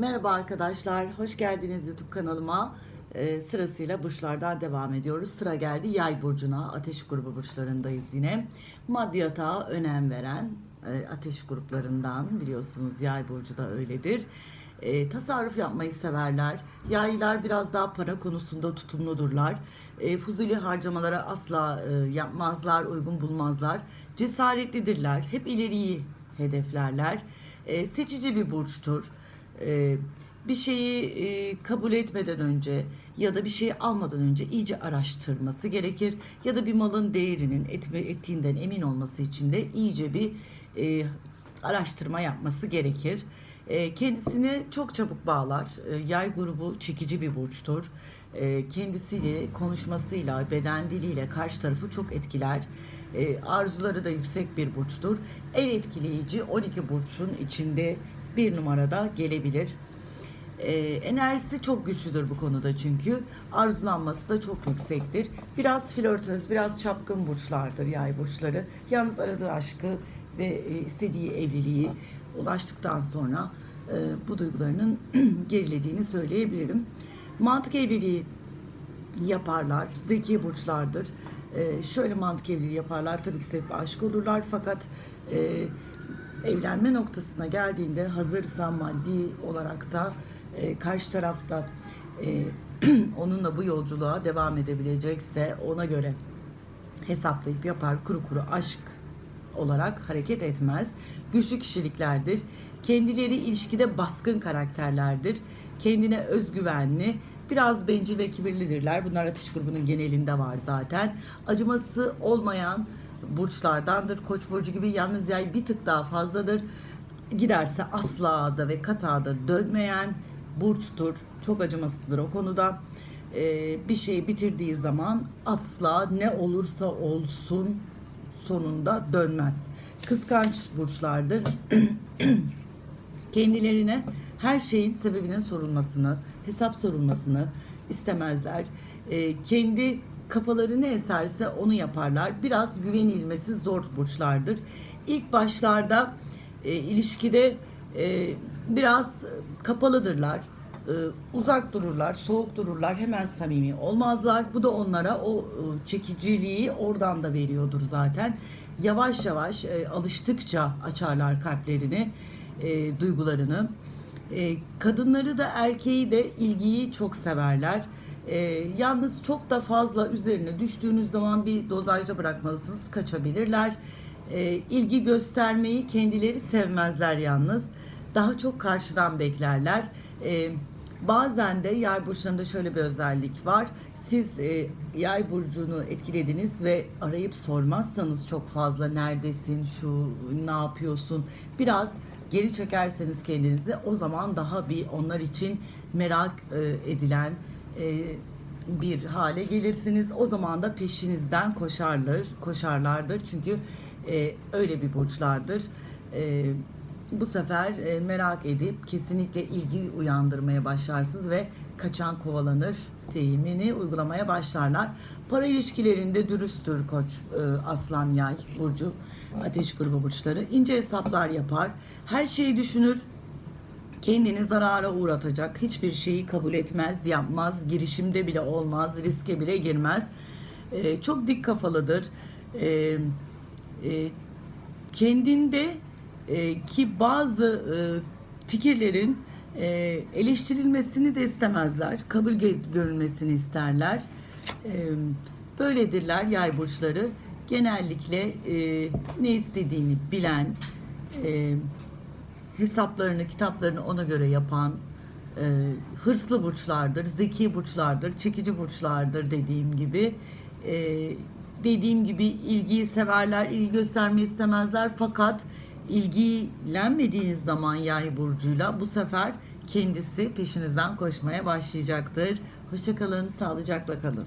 Merhaba arkadaşlar, hoş geldiniz YouTube kanalıma. Ee, sırasıyla burçlardan devam ediyoruz. Sıra geldi yay burcuna, ateş grubu burçlarındayız yine. Maddiyata önem veren e, ateş gruplarından biliyorsunuz yay burcu da öyledir. E, tasarruf yapmayı severler. Yaylar biraz daha para konusunda tutumludurlar. E, fuzuli harcamalara asla e, yapmazlar, uygun bulmazlar. Cesaretlidirler, hep ileriyi hedeflerler. E, seçici bir burçtur. E, bir şeyi e, kabul etmeden önce ya da bir şeyi almadan önce iyice araştırması gerekir. Ya da bir malın değerinin etme, ettiğinden emin olması için de iyice bir e, araştırma yapması gerekir. E, kendisini çok çabuk bağlar. E, yay grubu çekici bir burçtur. E, kendisiyle, konuşmasıyla, beden diliyle karşı tarafı çok etkiler. E, arzuları da yüksek bir burçtur. En etkileyici 12 burçun içinde bir numarada gelebilir. E, enerjisi çok güçlüdür bu konuda çünkü. Arzulanması da çok yüksektir. Biraz flörtöz, biraz çapkın burçlardır yay burçları. Yalnız aradığı aşkı ve e, istediği evliliği ulaştıktan sonra e, bu duygularının gerilediğini söyleyebilirim. Mantık evliliği yaparlar. Zeki burçlardır. E, şöyle mantık evliliği yaparlar. Tabii ki sevip aşık olurlar fakat e, evlenme noktasına geldiğinde hazırsa maddi olarak da e, karşı tarafta e, onunla bu yolculuğa devam edebilecekse ona göre hesaplayıp yapar kuru kuru aşk olarak hareket etmez. Güçlü kişiliklerdir. Kendileri ilişkide baskın karakterlerdir. Kendine özgüvenli, biraz bencil ve kibirlidirler. Bunlar atış grubunun genelinde var zaten. Acıması olmayan burçlardandır. Koç burcu gibi yalnız yay bir tık daha fazladır. Giderse asla da ve kata da dönmeyen burçtur. Çok acımasızdır o konuda. Ee, bir şeyi bitirdiği zaman asla ne olursa olsun sonunda dönmez. Kıskanç burçlardır. Kendilerine her şeyin sebebinin sorulmasını, hesap sorulmasını istemezler. Ee, kendi kafaları ne eserse onu yaparlar. Biraz güvenilmesi zor burçlardır. İlk başlarda e, ilişkide e, biraz kapalıdırlar. E, uzak dururlar, soğuk dururlar, hemen samimi olmazlar. Bu da onlara o e, çekiciliği oradan da veriyordur zaten. Yavaş yavaş e, alıştıkça açarlar kalplerini, e, duygularını. E, kadınları da erkeği de ilgiyi çok severler. E, yalnız çok da fazla üzerine düştüğünüz zaman bir dozajda bırakmalısınız, kaçabilirler. E, ilgi göstermeyi kendileri sevmezler yalnız. Daha çok karşıdan beklerler. E, bazen de yay burçlarında şöyle bir özellik var. Siz e, yay burcunu etkilediniz ve arayıp sormazsanız çok fazla neredesin, şu ne yapıyorsun biraz geri çekerseniz kendinizi o zaman daha bir onlar için merak e, edilen bir hale gelirsiniz. O zaman da peşinizden koşarlar, koşarlardır. Çünkü e, öyle bir burçlardır. E, bu sefer e, merak edip kesinlikle ilgi uyandırmaya başlarsınız ve kaçan kovalanır deyimini uygulamaya başlarlar. Para ilişkilerinde dürüsttür koç, e, aslan, yay, burcu, ateş grubu burçları. ince hesaplar yapar. Her şeyi düşünür. Kendini zarara uğratacak hiçbir şeyi kabul etmez, yapmaz, girişimde bile olmaz, riske bile girmez. E, çok dik kafalıdır. E, e, kendinde e, ki bazı e, fikirlerin e, eleştirilmesini de istemezler. Kabul gö- görülmesini isterler. E, böyledirler yay burçları. Genellikle e, ne istediğini bilen, e, hesaplarını, kitaplarını ona göre yapan, e, hırslı burçlardır, zeki burçlardır, çekici burçlardır dediğim gibi. E, dediğim gibi ilgiyi severler, ilgi göstermeyi istemezler fakat ilgilenmediğiniz zaman yay burcuyla bu sefer kendisi peşinizden koşmaya başlayacaktır. Hoşçakalın, sağlıcakla kalın.